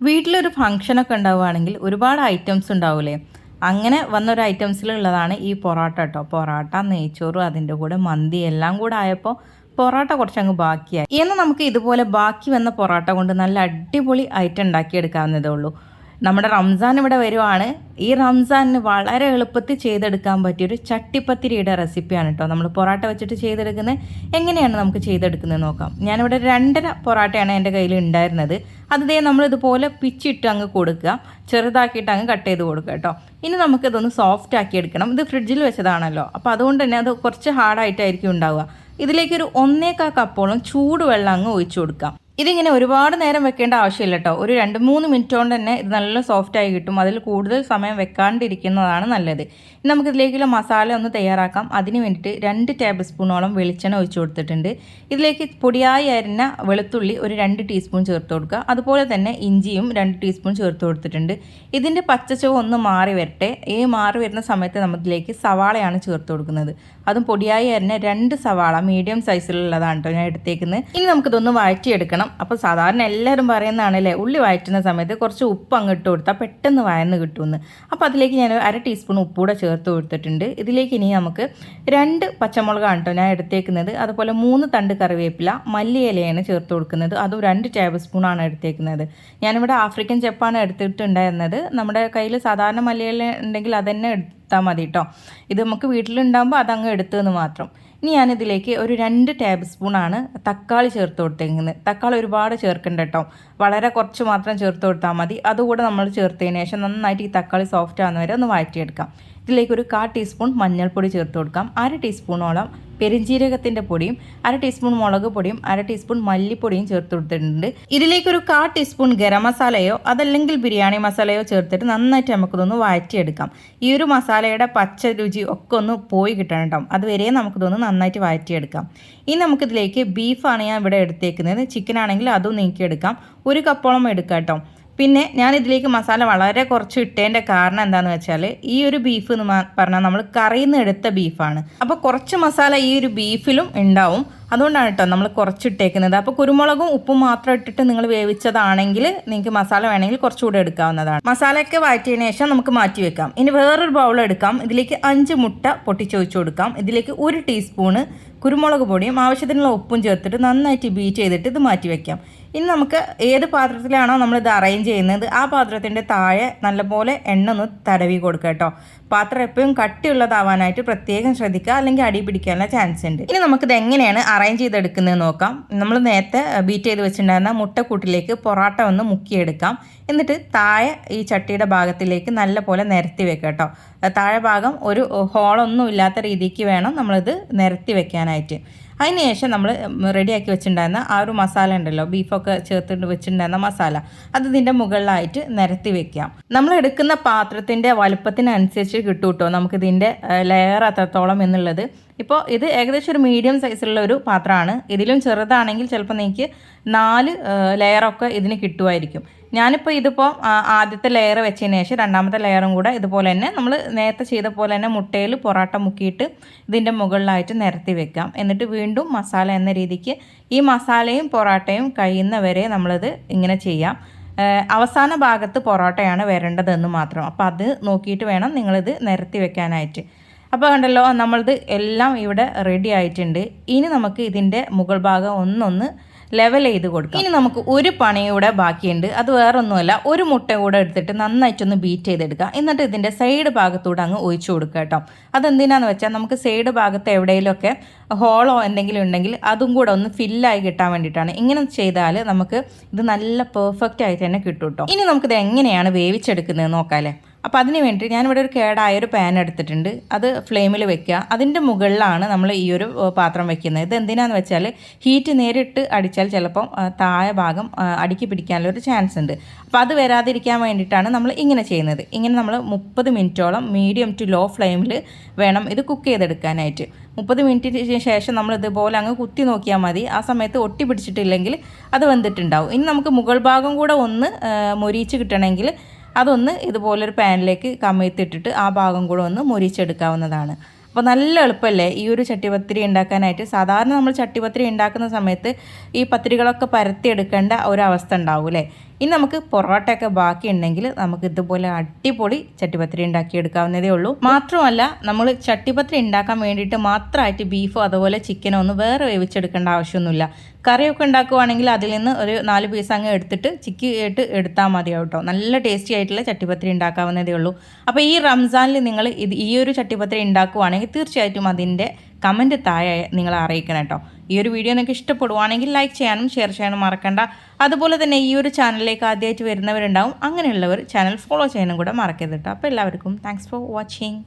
വീട്ടിലൊരു ഫംഗ്ഷനൊക്കെ ഉണ്ടാവുകയാണെങ്കിൽ ഒരുപാട് ഐറ്റംസ് ഉണ്ടാവില്ലേ അങ്ങനെ വന്നൊരു ഐറ്റംസിലുള്ളതാണ് ഈ പൊറോട്ട കേട്ടോ പൊറോട്ട നെയ്ച്ചോറും അതിന്റെ കൂടെ മന്തി എല്ലാം കൂടെ ആയപ്പോൾ പൊറോട്ട കുറച്ചങ്ങ് ബാക്കിയായി. എന്നാൽ നമുക്ക് ഇതുപോലെ ബാക്കി വന്ന പൊറോട്ട കൊണ്ട് നല്ല അടിപൊളി ഐറ്റം ഉണ്ടാക്കിയെടുക്കാവുന്നതേ ഉള്ളൂ. നമ്മുടെ റംസാൻ ഇവിടെ വരുവാണ്. ഈ റംസാനിന് വളരെ എളുപ്പത്തിൽ ചെയ്തെടുക്കാൻ പറ്റിയൊരു ചട്ടിപ്പത്തിരിയുടെ റെസിപ്പിയാണ് കേട്ടോ നമ്മൾ പൊറോട്ട വെച്ചിട്ട് ചെയ്തെടുക്കുന്നത് എങ്ങനെയാണ് നമുക്ക് ചെയ്തെടുക്കുന്നത് നോക്കാം. ഞാനിവിടെ രണ്ടര പൊറോട്ടയാണ് എന്റെ കയ്യിൽ ഉണ്ടായിരുന്നത്. അതേ നമ്മളിതുപോലെ പിച്ചിട്ട് അങ്ങ് കൊടുക്കുക. ചെറുതാക്കിയിട്ട് അങ്ങ് കട്ട് ചെയ്ത് കൊടുക്കുക കേട്ടോ ഇനി നമുക്കിതൊന്ന് സോഫ്റ്റ് ആക്കി എടുക്കണം. ഇത് ഫ്രിഡ്ജിൽ വെച്ചതാണല്ലോ. അപ്പോൾ അതുകൊണ്ട് തന്നെ അത് കുറച്ച് ഹാർഡായിട്ടായിരിക്കും ഉണ്ടാവുക. ഇതിലേക്കൊരു ഒന്നേക്കാ കപ്പോളം ചൂടുവെള്ളം അങ്ങ് ഒഴിച്ചു കൊടുക്കാം. ഇതിങ്ങനെ ഒരുപാട് നേരം വെക്കേണ്ട ആവശ്യമില്ല കേട്ടോ. ഒരു രണ്ട് മൂന്ന് മിനിറ്റ് കൊണ്ട് തന്നെ ഇത് നല്ല സോഫ്റ്റ് ആയി കിട്ടും. അതിൽ കൂടുതൽ സമയം വെക്കാണ്ടിരിക്കുന്നതാണ് നല്ലത്. നമുക്കിതിലേക്കുള്ള മസാല ഒന്ന് തയ്യാറാക്കാം. അതിന് വേണ്ടിയിട്ട് രണ്ട് ടേബിൾ സ്പൂണോളം വെളിച്ചെണ്ണ ഒഴിച്ചു കൊടുത്തിട്ടുണ്ട്. ഇതിലേക്ക് പൊടിയായി അരിഞ്ഞ വെളുത്തുള്ളി ഒരു രണ്ട് ടീസ്പൂൺ ചേർത്ത് കൊടുക്കുക. അതുപോലെ തന്നെ ഇഞ്ചിയും രണ്ട് ടീസ്പൂൺ ചേർത്ത് കൊടുത്തിട്ടുണ്ട്. ഇതിന്റെ പച്ചച്ചുവ ഒന്ന് മാറി വരട്ടെ. ഈ മാറി വരുന്ന സമയത്ത് നമുക്കിതിലേക്ക് സവാളയാണ് ചേർത്ത് കൊടുക്കുന്നത്. അതും പൊടിയായി അരിഞ്ഞ രണ്ട് സവാള മീഡിയം സൈസിലുള്ളതാണ് കേട്ടോ ഞാൻ എടുത്തേക്കുന്നത്. ഇനി നമുക്കിതൊന്ന് വഴറ്റിയെടുക്കണം. അപ്പോൾ സാധാരണ എല്ലാവരും പറയുന്നതാണ് അല്ലേ ഉള്ളി വഴറ്റുന്ന സമയത്ത് കുറച്ച് ഉപ്പ് അങ്ങ് ഇട്ട് കൊടുത്താൽ പെട്ടെന്ന് വയന്ന് കിട്ടുമെന്ന് അപ്പോൾ അതിലേക്ക് ഞാൻ അര ടീസ്പൂൺ ഉപ്പൂടെ ചേർത്ത് കൊടുത്തിട്ടുണ്ട്. ഇതിലേക്ക് ഇനി നമുക്ക് രണ്ട് പച്ചമുളകാണ് കേട്ടോ ഞാൻ എടുത്തേക്കുന്നത്. അതുപോലെ മൂന്ന് തണ്ട് കറിവേപ്പില മല്ലിയിലയാണ് ചേർത്ത് കൊടുക്കുന്നത്. അതും രണ്ട് ടേബിൾ സ്പൂണാണ് എടുത്തേക്കുന്നത്. ഞാനിവിടെ ആഫ്രിക്കൻ ചെപ്പാണ് എടുത്തിട്ടുണ്ടായിരുന്നത്. നമ്മുടെ കയ്യിൽ സാധാരണ മല്ലിയില ഉണ്ടെങ്കിൽ അതന്നെ എടുത്താൽ മതി കേട്ടോ. ഇത് നമുക്ക് വീട്ടിലുണ്ടാകുമ്പോൾ അതങ്ങ് എടുത്തതെന്ന് മാത്രം. ഇനി ഞാനിതിലേക്ക് ഒരു രണ്ട് ടേബിൾ സ്പൂണാണ് തക്കാളി ചേർത്ത് കൊടുത്തേക്കുന്നത്. തക്കാളി ഒരുപാട് ചേർക്കണ്ട കേട്ടോ വളരെ കുറച്ച് മാത്രം ചേർത്ത് കൊടുത്താൽ മതി. അതുകൂടെ നമ്മൾ ചേർത്തതിന് ശേഷം നന്നായിട്ട് ഈ തക്കാളി സോഫ്റ്റ് ആകുന്ന വരെ ഒന്ന് വഴറ്റിയെടുക്കാം. ഇതിലേക്ക് ഒരു കാ ടീസ്പൂൺ മഞ്ഞൾപ്പൊടി ചേർത്ത് കൊടുക്കാം. അര ടീസ്പൂണോളം പെരിഞ്ജീരകത്തിന്റെ പൊടിയും അര ടീസ്പൂൺ മുളക് പൊടിയും അര ടീസ്പൂൺ മല്ലിപ്പൊടിയും ചേർത്ത് കൊടുത്തിട്ടുണ്ട്. ഇതിലേക്ക് ഒരു കാ ടീസ്പൂൺ ഗരം മസാലയോ അതല്ലെങ്കിൽ ബിരിയാണി മസാലയോ ചേർത്തിട്ട് നന്നായിട്ട് നമുക്കിതൊന്ന് വഴറ്റിയെടുക്കാം. ഈ ഒരു മസാലയുടെ പച്ച രുചി ഒക്കെ ഒന്ന് പോയി കിട്ടണം കേട്ടോ. അതുവരെ നമുക്കിതൊന്ന് നന്നായിട്ട് വഴറ്റിയെടുക്കാം. ഇനി നമുക്കിതിലേക്ക് ബീഫാണ് ഞാൻ ഇവിടെ എടുത്തേക്കുന്നത്. ചിക്കൻ ആണെങ്കിൽ അതും നീക്കിയെടുക്കാം. ഒരു കപ്പോളം എടുക്കാം കേട്ടോ. പിന്നെ ഞാൻ ഇതിലേക്ക് മസാല വളരെ കുറച്ച് ഇട്ടതിന്റെ കാരണം എന്താണെന്ന് വെച്ചാൽ ഈ ഒരു ബീഫ് എന്ന് പറഞ്ഞാൽ നമ്മൾ കറിയിൽ നിന്ന് എടുത്ത ബീഫാണ് അപ്പോൾ കുറച്ച് മസാല ഈ ഒരു ബീഫിലും ഉണ്ടാവും. അതുകൊണ്ടാണ് കേട്ടോ നമ്മൾ കുറച്ചിട്ടേക്കുന്നത് അപ്പോൾ കുരുമുളകും ഉപ്പും മാത്രം ഇട്ടിട്ട് നിങ്ങൾ വേവിച്ചതാണെങ്കിൽ നിങ്ങൾക്ക് മസാല വേണമെങ്കിൽ കുറച്ചുകൂടെ എടുക്കാവുന്നതാണ്. മസാലയൊക്കെ വഴറ്റിയതിന് ശേഷം നമുക്ക് മാറ്റി വെക്കാം. ഇനി വേറൊരു ബൗൾ എടുക്കാം. ഇതിലേക്ക് അഞ്ച് മുട്ട പൊട്ടിച്ചൊഴിച്ചു കൊടുക്കാം. ഇതിലേക്ക് ഒരു ടീസ്പൂണ് കുരുമുളക് പൊടിയും ആവശ്യത്തിനുള്ള ഉപ്പും ചേർത്തിട്ട് നന്നായിട്ട് ബീറ്റ് ചെയ്തിട്ട് ഇത് മാറ്റി വെക്കാം. ഇനി നമുക്ക് ഏത് പാത്രത്തിലാണോ ഇത് അറേഞ്ച് ചെയ്യുന്നത് ആ പാത്രത്തിന്റെ താഴെ നല്ലപോലെ എണ്ണ ഒന്ന് തടവി കൊടുക്കുക കേട്ടോ. പാത്രം എപ്പോഴും കട്ടിയുള്ളതാവാനായിട്ട് പ്രത്യേകം ശ്രദ്ധിക്കുക അല്ലെങ്കിൽ അടി പിടിക്കാനുള്ള ചാൻസ് ഉണ്ട്. ഇനി നമുക്കിത് എങ്ങനെയാണ് അറേഞ്ച് ചെയ്തെടുക്കുന്നത് നോക്കാം. നമ്മൾ നേരത്തെ ബീറ്റ് ചെയ്ത് വെച്ചിട്ടുണ്ടായിരുന്ന മുട്ടക്കൂട്ടിലേക്ക് പൊറോട്ട ഒന്ന് മുക്കിയെടുക്കാം. എന്നിട്ട് താഴെ ഈ ചട്ടിയുടെ ഭാഗത്തിലേക്ക് നല്ലപോലെ നിരത്തി വെക്കുക കേട്ടോ. താഴെ ഭാഗം ഒരു ഹോളൊന്നും ഇല്ലാത്ത രീതിക്ക് വേണം നമ്മളിത് നിരത്തി വെക്കാനായിട്ട്. അതിനുശേഷം നമ്മൾ റെഡിയാക്കി വെച്ചിട്ടുണ്ടായിരുന്ന ആ ഒരു മസാല ഉണ്ടല്ലോ ബീഫൊക്കെ ചേർത്തിട്ട് വെച്ചിട്ടുണ്ടായിരുന്ന മസാല അത് ഇതിന്റെ മുകളിലായിട്ട് നിരത്തി വെക്കാം. നമ്മൾ എടുക്കുന്ന പാത്രത്തിന്റെ വലുപ്പത്തിനനുസരിച്ച് കിട്ടും കേട്ടോ നമുക്കിതിന്റെ ലെയർ അത്രത്തോളം എന്നുള്ളത്. ഇപ്പോൾ ഇത് ഏകദേശം ഒരു മീഡിയം സൈസിലുള്ള ഒരു പാത്രമാണ്. ഇതിലും ചെറുതാണെങ്കിൽ ചിലപ്പോൾ നിങ്ങൾക്ക് നാല് ലെയറൊക്കെ ഇതിന് കിട്ടുമായിരിക്കും. ഞാനിപ്പോൾ ഇതിപ്പോൾ ആദ്യത്തെ ലെയർ വെച്ചതിന് ശേഷം രണ്ടാമത്തെ ലെയറും കൂടെ ഇതുപോലെ തന്നെ നമ്മൾ നേരത്തെ ചെയ്ത പോലെ തന്നെ മുട്ടയിൽ പൊറോട്ട മുക്കിയിട്ട് ഇതിന്റെ മുകളിലായിട്ട് നിരത്തി വെക്കാം. എന്നിട്ട് വീണ്ടും മസാല എന്ന രീതിക്ക് ഈ മസാലയും പൊറോട്ടയും കഴിയുന്നവരെ നമ്മളിത് ഇങ്ങനെ ചെയ്യാം. അവസാന ഭാഗത്ത് പൊറോട്ടയാണ് വരേണ്ടതെന്ന് മാത്രം. അപ്പോൾ അത് നോക്കിയിട്ട് വേണം നിങ്ങളിത് നിരത്തി വെക്കാനായിട്ട്. അപ്പോൾ കണ്ടല്ലോ നമ്മളിത് എല്ലാം ഇവിടെ റെഡി ആയിട്ടുണ്ട്. ഇനി നമുക്ക് ഇതിന്റെ മുകൾ ഭാഗം ഒന്നൊന്ന് ലെവൽ ചെയ്ത് കൊടുക്കാം. ഇനി നമുക്ക് ഒരു പണിയൂടെ ബാക്കിയുണ്ട്. അത് വേറൊന്നുമല്ല ഒരു മുട്ട കൂടെ എടുത്തിട്ട് നന്നായിട്ടൊന്ന് ബീറ്റ് ചെയ്തെടുക്കുക എന്നിട്ട് ഇതിന്റെ സൈഡ് ഭാഗത്തൂടെ അങ്ങ് ഒഴിച്ചു കൊടുക്കുക കേട്ടോ. അതെന്തിനാന്ന് വെച്ചാൽ നമുക്ക് സൈഡ് ഭാഗത്ത് എവിടെയെങ്കിലുമൊക്കെ ഹോളോ എന്തെങ്കിലും ഉണ്ടെങ്കിൽ അതും കൂടെ ഒന്ന് ഫില്ലായി കിട്ടാൻ വേണ്ടിയിട്ടാണ്. ഇങ്ങനെ ചെയ്താൽ നമുക്ക് ഇത് നല്ല പെർഫെക്റ്റ് ആയിട്ട് തന്നെ കിട്ടും കേട്ടോ. ഇനി നമുക്കിത് എങ്ങനെയാണ് വേവിച്ചെടുക്കുന്നത് നോക്കാമല്ലേ അപ്പോൾ അതിന് വേണ്ടി ഞാനിവിടെ ഒരു കേടായ ഒരു പാൻ എടുത്തിട്ടുണ്ട്. അത് ഫ്ലെയിമിൽ വെക്കുക. അതിന്റെ മുകളിലാണ് നമ്മൾ ഈ ഒരു പാത്രം വെക്കുന്നത്. ഇത് എന്തിനാന്ന് വെച്ചാൽ ഹീറ്റ് നേരിട്ട് അടിച്ചാൽ ചിലപ്പം താഴെ ഭാഗം അടുക്കി പിടിക്കാനുള്ള ഒരു ചാൻസ് ഉണ്ട്. അപ്പോൾ അത് വരാതിരിക്കാൻ വേണ്ടിയിട്ടാണ് നമ്മൾ ഇങ്ങനെ ചെയ്യുന്നത്. ഇങ്ങനെ നമ്മൾ മുപ്പത് മിനിറ്റോളം മീഡിയം ടു ലോ ഫ്ലെയിമിൽ വേണം ഇത് കുക്ക് ചെയ്തെടുക്കാനായിട്ട്. മുപ്പത് മിനിറ്റിന് ശേഷം നമ്മൾ ഇതുപോലെ അങ്ങ് കുത്തി നോക്കിയാൽ മതി. ആ സമയത്ത് ഒട്ടി പിടിച്ചിട്ടില്ലെങ്കിൽ അത് വെന്തിട്ടുണ്ടാവും. ഇനി നമുക്ക് മുകൾ ഭാഗം കൂടെ ഒന്ന് മൊരിച്ച് കിട്ടണമെങ്കിൽ അതൊന്ന് ഇതുപോലൊരു പാനിലേക്ക് കമഴ്ത്തിട്ടിട്ട് ആ ഭാഗം കൂടെ ഒന്ന് മുരിച്ചെടുക്കാവുന്നതാണ്. അപ്പോൾ നല്ല എളുപ്പമല്ലേ ഈ ഒരു ചട്ടിപത്തിരി ഉണ്ടാക്കാനായിട്ട്? സാധാരണ നമ്മൾ ചട്ടിപത്തിരി ഉണ്ടാക്കുന്ന സമയത്ത് ഈ പത്തിരികളൊക്കെ പരത്തിയെടുക്കേണ്ട ഒരവസ്ഥ ഉണ്ടാവും അല്ലേ ഇനി നമുക്ക് പൊറോട്ടയൊക്കെ ബാക്കി ഉണ്ടെങ്കിൽ നമുക്ക് ഇതുപോലെ അടിപൊളി ചട്ടിപ്പത്തിരി ഉണ്ടാക്കി എടുക്കാവുന്നതേ ഉള്ളൂ. മാത്രമല്ല നമ്മൾ ചട്ടിപ്പത്തിരി ഉണ്ടാക്കാൻ വേണ്ടിയിട്ട് മാത്രമായിട്ട് ബീഫോ അതുപോലെ ചിക്കനോ ഒന്നും വേറെ വേവിച്ചെടുക്കേണ്ട ആവശ്യമൊന്നുമില്ല. കറിയൊക്കെ ഉണ്ടാക്കുവാണെങ്കിൽ അതിൽ നിന്ന് ഒരു നാല് പീസ് അങ്ങ് എടുത്തിട്ട് ചിക്കി ആയിട്ട് എടുത്താൽ മതിയാവും കേട്ടോ. നല്ല ടേസ്റ്റി ആയിട്ടുള്ള ചട്ടിപ്പത്തിരി ഉണ്ടാക്കാവുന്നതേ ഉള്ളൂ. അപ്പോൾ ഈ റംസാനിൽ നിങ്ങൾ ഇത് ഈ ഒരു ചട്ടിപ്പത്തിരി ഉണ്ടാക്കുവാണെങ്കിൽ തീർച്ചയായിട്ടും അതിന്റെ കമന്റ് താഴെ നിങ്ങൾ അറിയിക്കണം കേട്ടോ. ഈ ഒരു വീഡിയോ നിങ്ങൾക്ക് ഇഷ്ടപ്പെടുവാണെങ്കിൽ ലൈക്ക് ചെയ്യാനും ഷെയർ ചെയ്യാനും മറക്കണ്ട. അതുപോലെ തന്നെ ഈ ഒരു ചാനലിലേക്ക് ആദ്യമായിട്ട് വരുന്നവരുണ്ടാവും. അങ്ങനെയുള്ളവർ ചാനൽ ഫോളോ ചെയ്യാനും കൂടെ മറക്കരുത് കേട്ടോ അപ്പോൾ എല്ലാവർക്കും താങ്ക്സ് ഫോർ വാച്ചിങ്